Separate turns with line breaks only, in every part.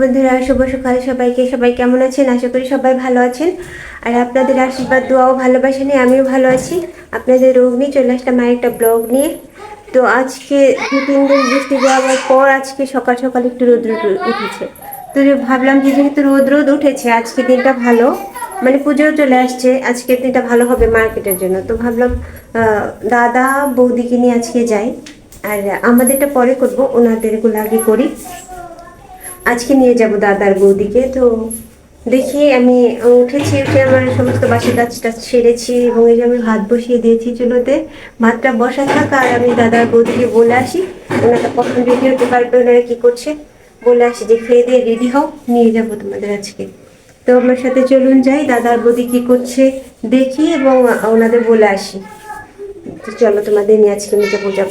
বন্ধুরা, শুভ সকাল সবাইকে। সবাই কেমন আছেন? আশা করি সবাই ভালো আছেন। আর আপনাদের আশীর্বাদ, দোয়াও, ভালোবাসা নিয়ে আমিও ভালো আছি। আপনাদের রোগ নিয়ে চলে আসলাম আর একটা ব্লগ নিয়ে। তো আজকে দু, তিন দিন বৃষ্টি যাওয়ার পর আজকে সকাল সকাল একটু রোদ্র উঠেছে। তো ভাবলাম যে যেহেতু রোদ রোদ উঠেছে, আজকে দিনটা ভালো। মানে পুজোও চলে আসছে, আজকের দিনটা ভালো হবে মার্কেটের জন্য। তো ভাবলাম দাদা বৌদিকে নিয়ে আজকে যাই। আর আমাদেরটা পরে করব ওনাদেরগুলো আগে করি। আজকে নিয়ে যাব দাদার বৌদিকে, তো দেখি আমি উঠেছি, উঠে আমার সমস্ত বাসি কাজটা সেরেছি এবং এই যে আমি ভাত বসিয়ে দিয়েছি চুলোতে, ভাতটা বসা থাকা আর আমি দাদার বৌদিকে বলে আসি। ওনারা কখন রেডি হতে পারবে, ওনারা কি করছে বলে আসি যে খেয়ে দিয়ে রেডি হও, নিয়ে যাব তোমাদের আজকে। তো আমার সাথে চলুন যাই, দাদার বৌদি কি করছে দেখি এবং ওনাদের বলে আসি। তো চলো তোমাদের নিয়ে আজকে নিয়ে যাব যাব।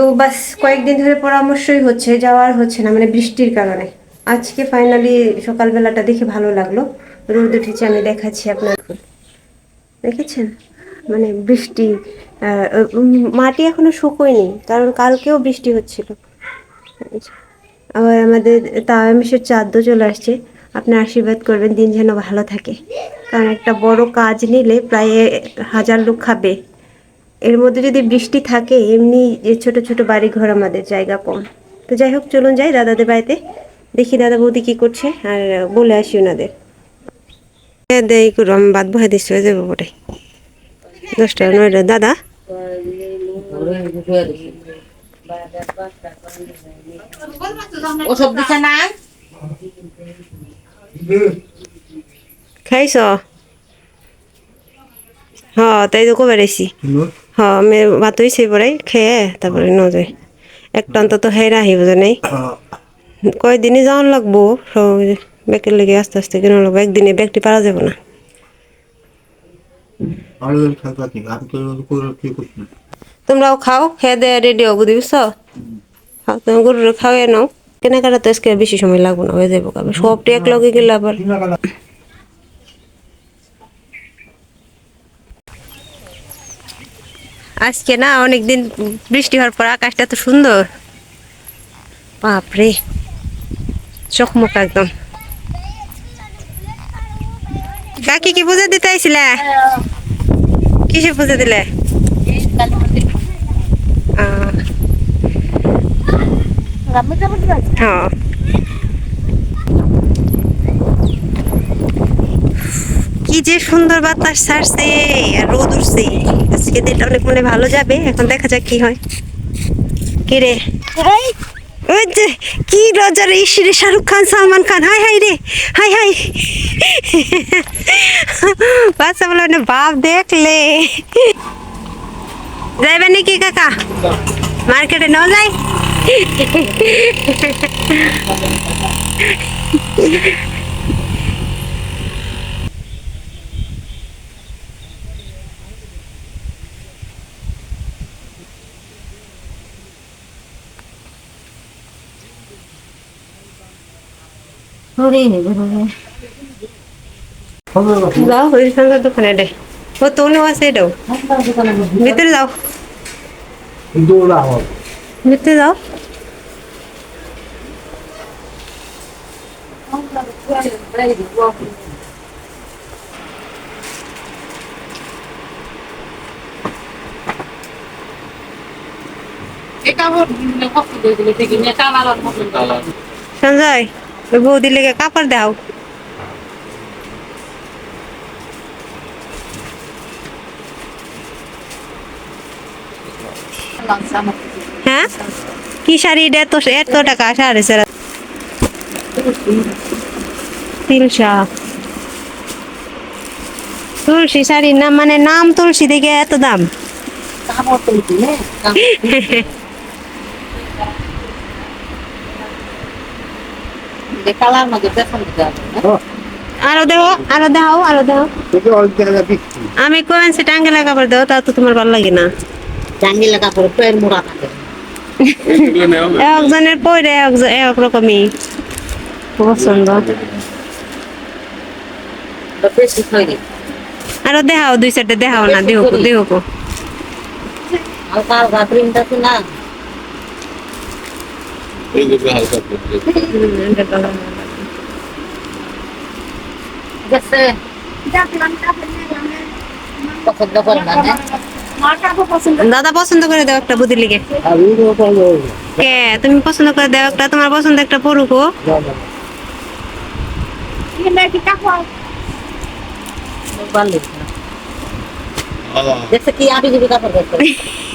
তো বাস কয়েকদিন ধরে পরামর্শই হচ্ছে যাওয়ার হচ্ছে না মানে বৃষ্টির কারণে। আজকে ফাইনালি সকালবেলাটা দেখে ভালো লাগল। রোদ উঠেছে, আমি দেখাচ্ছি আপনার। দেখেছেন? মানে বৃষ্টি মাটি এখনও শুকোয়নি, কারণ কালকেও বৃষ্টি হচ্ছিল। আবার আমাদের তাওয়ামেশের চাঁদও চলে আসছে। আপনি আশীর্বাদ করবেন, দিন যেন ভালো থাকে। কারণ একটা বড় কাজ নিলে প্রায় হাজার লোক খাবে। এর মধ্যে যদি বৃষ্টি থাকে এমনি যে ছোট ছোট বাড়ি ঘর আমাদের জায়গা কম। তো যাই হোক চলুন যাই দাদাদের বাড়িতে। দেখি দাদা বৌদি কি করছে আর বলে আসি ওনাদের। করো আমি বাদ বহাই দিচ্ছি হয়ে যাব ওটাই দশটা নয়টা দাদা?
ওসব দিছে না?
খাইছ? হ তাই তো কবে রাইছি হ আমি ভাত হয়েছে পরাই খেয়ে তারপরে ন যাই একটা অন্তত হেরা আহিব জানাই কয়দিনই যাওয়ান লাগবো সব ব্যাগের লেগে আস্তে আস্তে কেন লাগবো একদিনে ব্যাগটি পারা যাব না। তোমরাও খাও খেয়ে দেয় রেডি হব খাও তুমি গরুরে খাওয়াই নাও। কেনাকাটা তো আজকে বেশি সময় লাগবো না হয়ে যাব সবটি এক লগে গেলে আবার আজকে না অনেকদিন বৃষ্টি হওয়ার পর আকাশটা তো সুন্দর। বাপরে চকমক একদম। কাকি কি পুজো দিতে আইছিলে? কিসে পুজো দিলে? হ্যাঁ। কি যে সুন্দর বাতাস ছাড়ছে আর রোদ উঠছে। আজকে দিনটা অনেক মনে ভালো যাবে এখন দেখা যাক কি হয়। কি রে? ওই যে কি রজার ইসরে শাহরুখ খান সালমান খান। হাই হাই রে হাই হাই। বাচ্চা বলে না বাপ দেখলে। যাইবে নাকি কাকা? মার্কেটে নাও যাই। যাও হরিশঙ্কর দোকানে দে ও তোনো আছে এটাও ভিতরে যাও
দৌড়া আমার
ভিতরে যাও
এটা হল কষ্ট দিয়ে দিলে ঠিক না কালার
সঞ্জয় ওই বৌদি লেগে কাপড় দাও। হ্যাঁ? কি শাড়ি এটা? তো এত টাকা সাড়ে চার তিনশো তুলসী। শাড়ির নাম মানে নাম তুলসী দেখে এত দাম
কাপড় তো দিলে কালার মধ্যে পেছন দিতে হবে
আরও দেও আরও দেখাও
আরও অনেক
আমি কোয়েন সে টাঙ্গেলা কাপড় দেও তা তো তোমার ভালো লাগে না।
জাঙ্গিলা কাপড় পেয়ের মোড়া থাকে।
একজনের পরে একজন এক রকমই পছন্দ।
তো
আরও দেখাও দুই সাইডে দেখাও না দেহকো দেহকো
হালকা হালকা প্রিন্ট আছে না
এইগুলো হালকা করতে
হুম, এটা ভালো লাগে।
গেছে পছন্দ করে না না?
দাদা পছন্দ করে দাও একটা বুদ্ধি লিগে
আর এইগুলো করলে
কে তুমি পছন্দ করে দাও একটা তোমার পছন্দ একটা পড়ুক ও।
ভালো লাগছে না। গেছে কি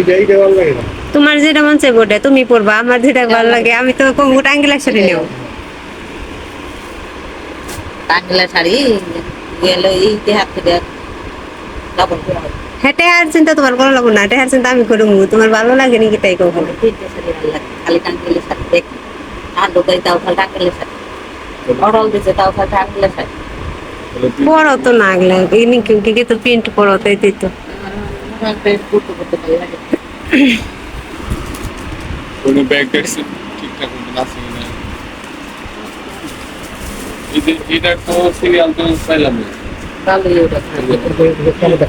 এটা
এইটা ভালো লাগে না।
তোমার যেটা মন চাই ওটা তুমি পড়বা আমার যেটা ভালো লাগে আমি তো কঙ্গুট আঙ্গিলা শাড়ি নেও।
টাঙ্গলা শাড়ি গেলে এই হাত থেকে ডাবল করে। হবে
হেঁটে আর চিন্তা তোমার ভালো লাগো না। হেঁটে আর চিন্তা আমি করব তোমার ভালো লাগে নাকি তাই
লাগে খালি টাঙ্গেলের সাথে দেখ। আর দোকাই তাও খালি টাঙ্গেলের সাথে। অডল দিছে তাও খালি টাঙ্গেলের সাথে।
বড় তো না আগলে। কি কি তো প্রিন্ট পড়ো তাই তাই তো।
কোনো ব্যাগ ঠিকঠাক মতো আছে না এটা তো সিরিয়াল তো পাইলাম না।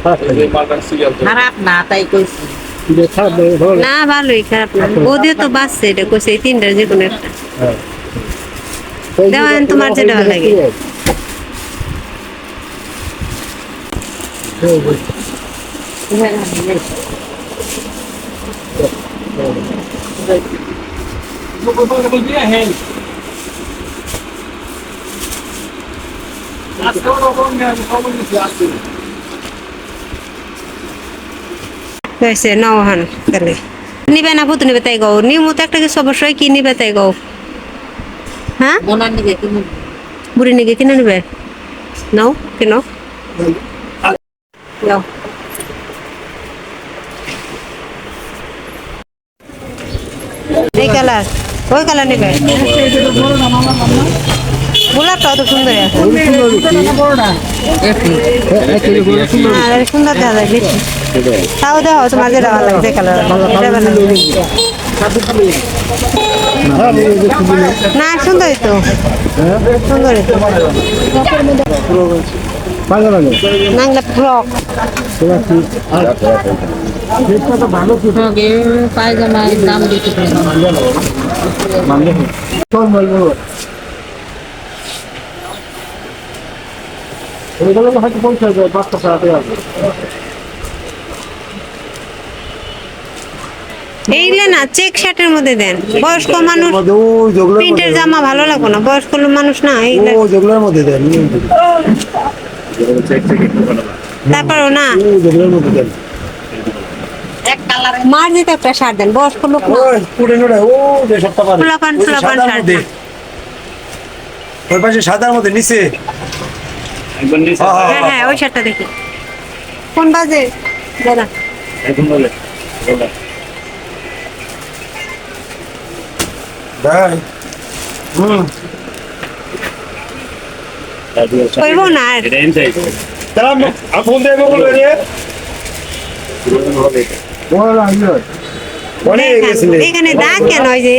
খারাপ
এই যে মার্কার সিরিয়াল তো
খারাপ না তাই কইছি
এটা খারাপ লাগে ভালো লাগে
না ভালোই খারাপ না বৌদিও তো বাঁচছে এটা কইছে এই তিনটার যে কোনো একটা দেওয়ান তোমার যেটা ভালো লাগে। হয়েছে নাও হান তাহলে। নিবে না পুতু নিবে তাই গো নিমু তো একটা কিছু অবশ্যই কি নিবে তাই গো হ্যাঁ? বুড়ি নিকে কিনে নিবে? নাও, কেন। এই কালার, ওই কালার নিবে। গোলাপটাও তো সুন্দর সুন্দর দেখা যায় বেশি। তাও দেখো তোমার যেটা ভালো লাগে কালার এটা ভালো লাগে। না, সুন্দরই তো। সুন্দরই তো।
পায়জামার দাম দিতে
তো হয়তো পৌঁছে যায় পাঁচটা সাড়ে আছে
এইগুলো না চেক শার্টের মধ্যে দেন। বয়স্ক মানুষ
ওই
প্রিন্টের জামা ভালো লাগবে না বয়স্ক মানুষ না এইগুলো
যেগুলোর মধ্যে দেন
তারপরও না?
যেগুলোর মধ্যে দেন।
একটা শার্ট দেন বয়স্ক লোক না।
ওই পুরে ও যে সপ্তাহ
ফুলাপান, ফুলাপান শার্ট
ওই পাশে সাদার মধ্যে নিচে। হ্যাঁ, হ্যাঁ,
হ্যাঁ হ্যাঁ ওই শার্টটা দেখি। কোন বাজে? দাদা
ভাই। হুম।
কইবো না
দেবো বলে রে
এখানে দাগ কেন যে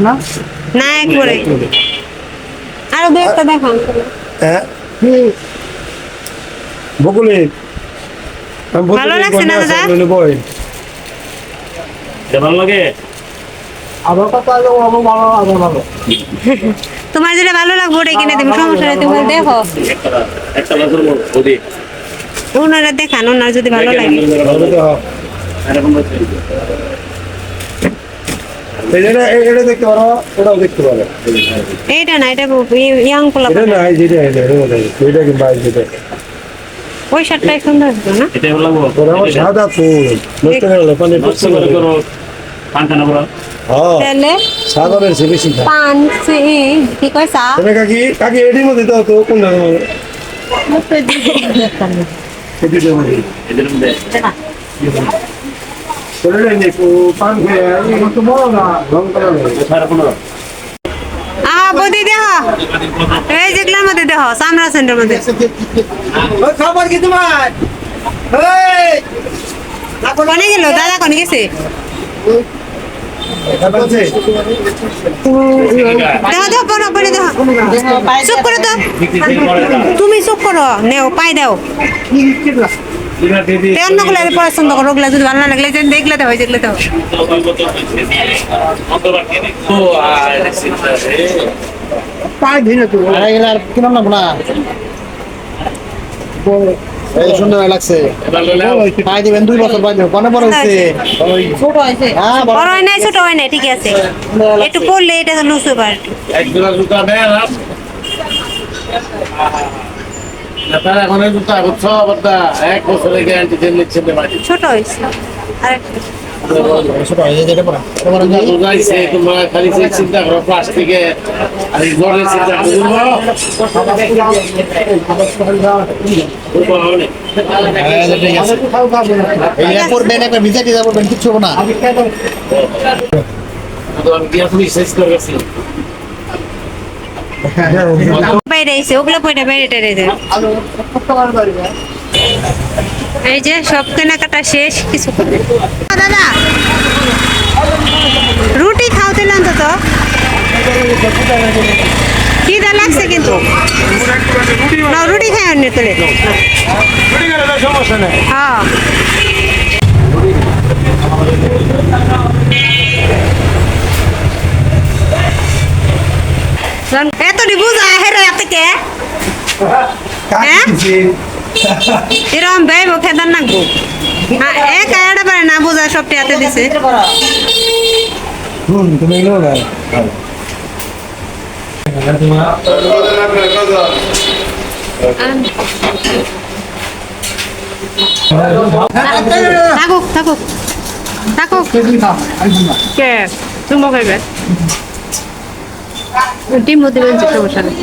না? না একবারে। আরও দু একটা দেখান
হ্যাঁ? বকুলে
ভালো লাগছে না দাদা?
ভালো লাগে?
আমার কথা আলো আমার ভালো আমার ভালো।
তোমার যেটা ভালো লাগবে ওটাই কিনে দেবো। সমস্যা নেই তুমি দেখো।
একটা একটা বছর ওদি
ওনারা দেখান ওনার যদি ভালো লাগে।
এরকম
এটা এটা দেখতে পারো ওটাও দেখতে পারো।
এইটা না এটা ইয়াং পোলা
এটা না যেটা এটা এটা কিংবা এই যেটা।
ওই শার্টটাই সুন্দর ছিল না?
এটা ভালো
ওরা সাদা ফুল। নষ্ট হয়ে গেল পানি
নষ্ট করে করো পাঁচটা না বলো
হ্যাঁ।
তাহলে?
সাগরের চেয়ে বেশি খায়।
পান সি- কি
তুমি কাকি কাকি এটির মধ্যে দাও তো কোন মধ্যে।
মধ্যে।
বদি দেহ। এই যেগুলোর মধ্যে দেহ সামরা সেন্টার মধ্যে
খাবার কি তোমার?
কোনে গেল? দাদা কোনে গেছে? দেহ দেহ পড়ো পড়ে দেহ চুপ করো তো। তুমি চুপ করো নেও পাই দাও। অন্যগুলো পছন্দ করো ওগুলা যদি ভালো না লাগলে দেখলে তো হয় যেগুলো তো
পাই ভিনে তো
এই সুন্দর লাগছে। পাই দিবেন দুই বছর পাই দিবেন। কনে বড় হয়েছে
ছোট হয়েছে
হ্যাঁ বড়।
হয় নাই ছোট হয় নাই ঠিক আছে। একটু পড়লে এটা লুজ হবে
এক জোড়া জুতা নেয় না এখন জুতা বুঝছ? বাদ্দা এক বছরের গ্যারান্টি দিয়ে নিচ্ছে
ছোট হয়েছে আরেকটা।
খালি চিন্তা করো প্লাস্টিকে আর এই চিন্তা
করবেন না
বাইরে এসে ওগুলো পয়টা বাইরে টেরে দেয় এই যে সব কেনাকাটা শেষ কিছু দাদা রুটি খাও তাহলে অন্তত। খিদা লাগছে কিন্তু। না রুটি খাই অন্য
নেই
হ্যাঁ। এত বুঝা হেরে এতকে।
কাকি
এরকম ব্যয় খেদার নাকবো এক আয়াটা পারে না বোঝা সব টিয়াতে দিছে।
হুম তুমি এগুলো না
থাকুক থাকুক। থাকুক। কে? তুমি খাইবে সমস্যা নেই।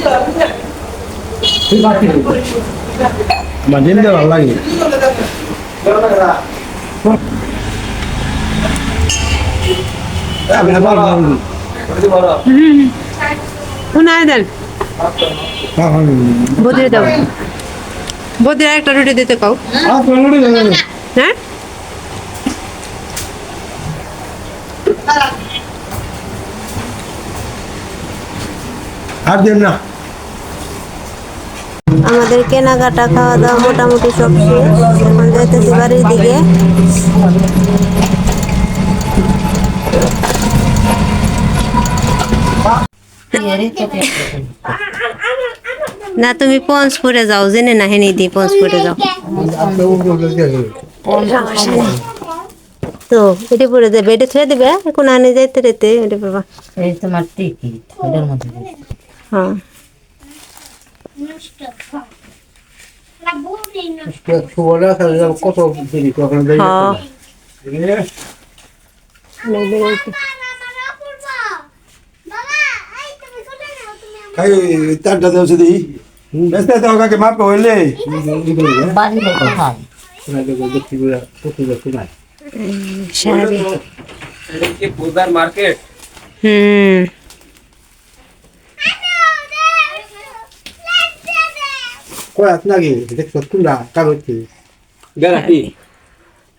আমার ভালো লাগে। আমি আবার ভালো
শুনাই দেন। বদিরে দাও। বদিরে একটা রুটি দিতে কাও। হ্যাঁ?
আর দেন না।
আমাদের কেনাকাটা খাওয়া দাওয়া মোটামুটি সব শেষ। এখন যাইতেছি বাড়ির দিকে। না তুমি পঞ্চপুরে যাও জেনে না হেনি দি পঞ্চপুরে যাও। তো এটি পরে যাবে এটা ছেড়ে দিবে এখন আনে যাইতে রেতে এটা বাবা
এই তোমার টিকিট ওটার
হ্যাঁ
কত দেরি কখন
হ্যাঁ
চারটা দেওয়া দিই বেসতে দাও কাকে মাপ হইলে
বাড়ি লোক খায়
শাড়ি
মার্কেট
হুম
নাকি দেখছ
গ্যারান্টি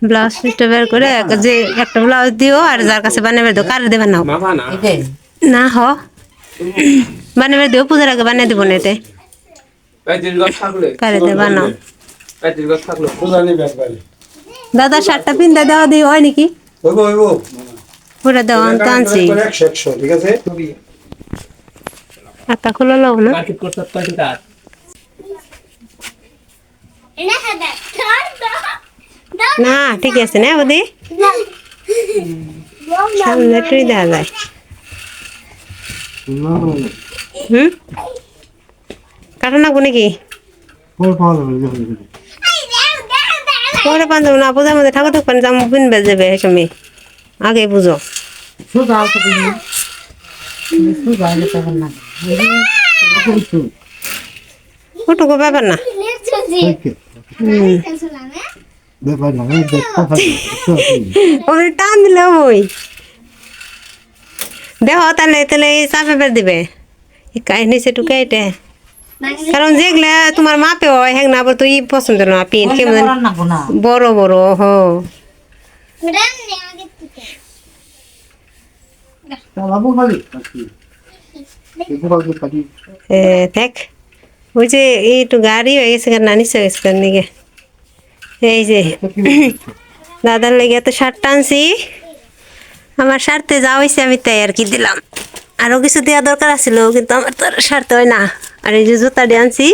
ব্লাউজ পিসটা বের করে যে একটা ব্লাউজ দিও আর যার কাছে বানাবে দিও কার দেবে নাও
না
না হ। বানাবে দিও পূজার আগে বানিয়ে দিব না এতে। কারে দাদা শার্টটা পিনতে দেওয়া দিও হয় নাকি? পুরো দেওয়া আনতে আনছি। একটা খুলে লও না
মার্কেট করতে কয়টা কাজ
না ঠিক আছে না বদি সামনে টুই দেওয়া যায় হুম কাটা নাকবো নাকি
ফল পাওয়া যাবে।
পরে না পূজার মধ্যে ঠাকুর ঠাকুর জামা পিনবে যাবে এই আগে বুঝো ওটুকু ব্যাপার না
ব্যাপার না এই দেখ কথা
ওরে টান দিলে ওই দেহ তাহলে তাহলে এই চা পেপার দিবে নিচে টুকে এটা কারণ যেগুলা তোমার মাপে হয় হ্যাঁ না আবার তো ই পছন্দ না পিন কেমন জানি
না না
বড় বড় হ
বাবু খালি বাবু খালি
এ, দেখ ওই যে একটু গাড়ি হয়ে গেছে নানিস হয়ে গেছে এই যে দাদার লেগে তো শার্ট টানছি আমার স্বার্থে যা হয়েছে আমি তাই আর কি দিলাম আরও কিছু দেওয়া দরকার আছিল কিন্তু আমার তো স্বার্থে হয় না আর এই যে জুতা আনছি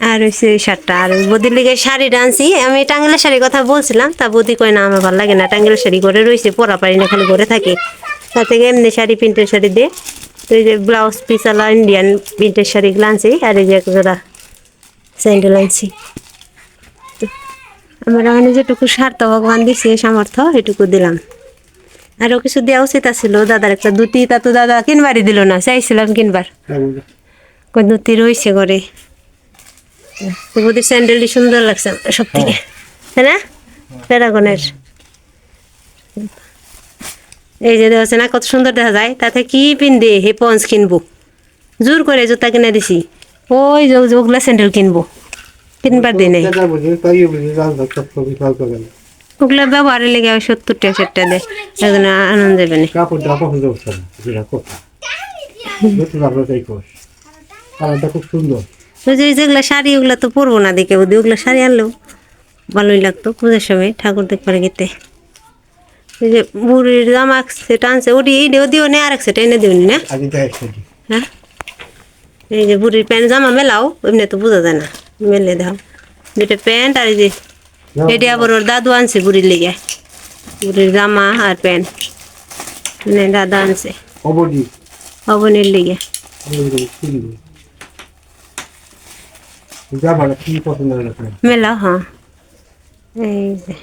আর হয়েছে এই শার্টটা আর বদির লিগে শাড়ি আনছি আমি টাঙ্গেলের শাড়ির কথা বলছিলাম তা বদি কয় না আমার ভালো লাগে না টাঙ্গেলের শাড়ি করে রয়েছে পরা পারি না খালি ঘরে থাকি তার থেকে এমনি শাড়ি প্রিন্টের শাড়ি দিয়ে তো এই যে ব্লাউজ পিস আলা ইন্ডিয়ান প্রিন্টের শাড়িগুলো আনছি আর এই যে এক জোড়া স্যান্ডেল আনছি। আমার মানে যেটুকু স্বার্থ ভগবান দিছে সামর্থ্য এটুকু দিলাম। আরও কিছু দেওয়া উচিত আছিল দাদার একটা দুটি তা তো দাদা কিনবারই দিল না চাইছিলাম কিনবার। দুটি রয়েছে ঘরে। স্যান্ডেলটি সুন্দর লাগছে সব থেকে তাই না? প্যারাগনের। এই যে দেখা না কত সুন্দর দেখা যায়। তাতে কি পিনবে হে পঞ্চ কিনবো। জোর করে জুতা কিনে দিছি। ওই ওগুলা স্যান্ডেল কিনবো।
বিশাল করে
ওগুলা ব্যবহারের লেগে সত্তর টাকা সেটটা দেয়। আনন্দ দেবে না।
কাপড়টা পছন্দ হচ্ছে না যেটা কথা নতুন আপনার তাই কর কালারটা খুব সুন্দর
যে যেগুলো শাড়ি, ওগুলো তো পরবো না দেখে। ওগুলো শাড়ি আনলেও ভালোই লাগতো। পূজার সময় ঠাকুর দেখবার গেতে। যে বুড়ির জামা সেটা আনছে ওটি এই দিও দিও নে আর এক সেটা এনে দিওনি না। হ্যাঁ? এই যে বুড়ির প্যান্ট জামা মেলাও এমনি তো বোঝা যায় না মেলে দাও। দুটো প্যান্ট আর এই যে এটি আবার ওর দাদু আনছে বুড়ির লেগে। বুড়ির জামা আর প্যান্ট। মানে দাদা আনছে। অবনের লেগে। মেলা হ্যাঁ। এই যে।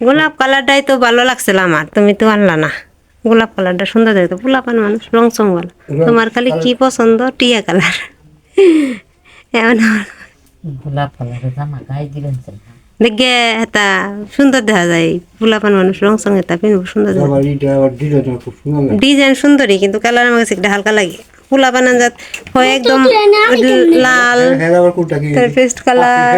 গোলাপ কালারটাই তো ভালো লাগছিল আমার তুমি তো আনলা না। গোলাপ কালারটা সুন্দর দেখতো পোলাপান মানুষ রং চঙ্গল। তোমার খালি কি পছন্দ? টিয়া কালার। এমন
গোলাপ কালারের জামা গায়ে দিলেন
দেখে এটা সুন্দর দেখা যায়। পোলাপান মানুষ রং সঙ্গে এটা পিনবো সুন্দর ডিজাইন সুন্দরই কিন্তু কালার আমার কাছে একটা হালকা লাগে। পোলাপান আনজাত হয় একদম লাল।
হ্যাঁ
তার পেস্ট কালার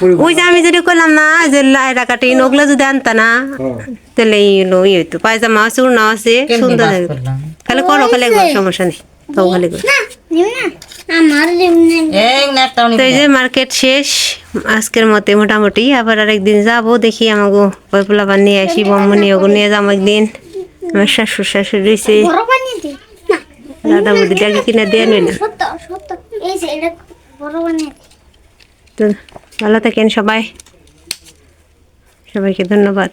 পরি
ওই যে আমি যদি কইলাম না যে লাইরা কাটিন ওগুলো যদি আনতা না
হ্যাঁ।
তাহলে ইয়ে হইতো। পায়জামা আছে উড়না আছে সুন্দর খালি করো খালি একবার সমস্যা নেই। তাও খালি করো।
এই
তো এই যে মার্কেট শেষ আজকের মতে মোটামুটি। আবার আরেকদিন যাব দেখি আমাকে কয়পুলা বান নিয়ে আসি বম্মু নিয়ে ওগো নিয়ে যাব একদিন। আমার শাশুড় শাশুড়ি রয়েছে। দাদা বুদ্ধি ডাকে কিনা দিয়ে তো ভালো থাকেন সবাই। সবাইকে ধন্যবাদ।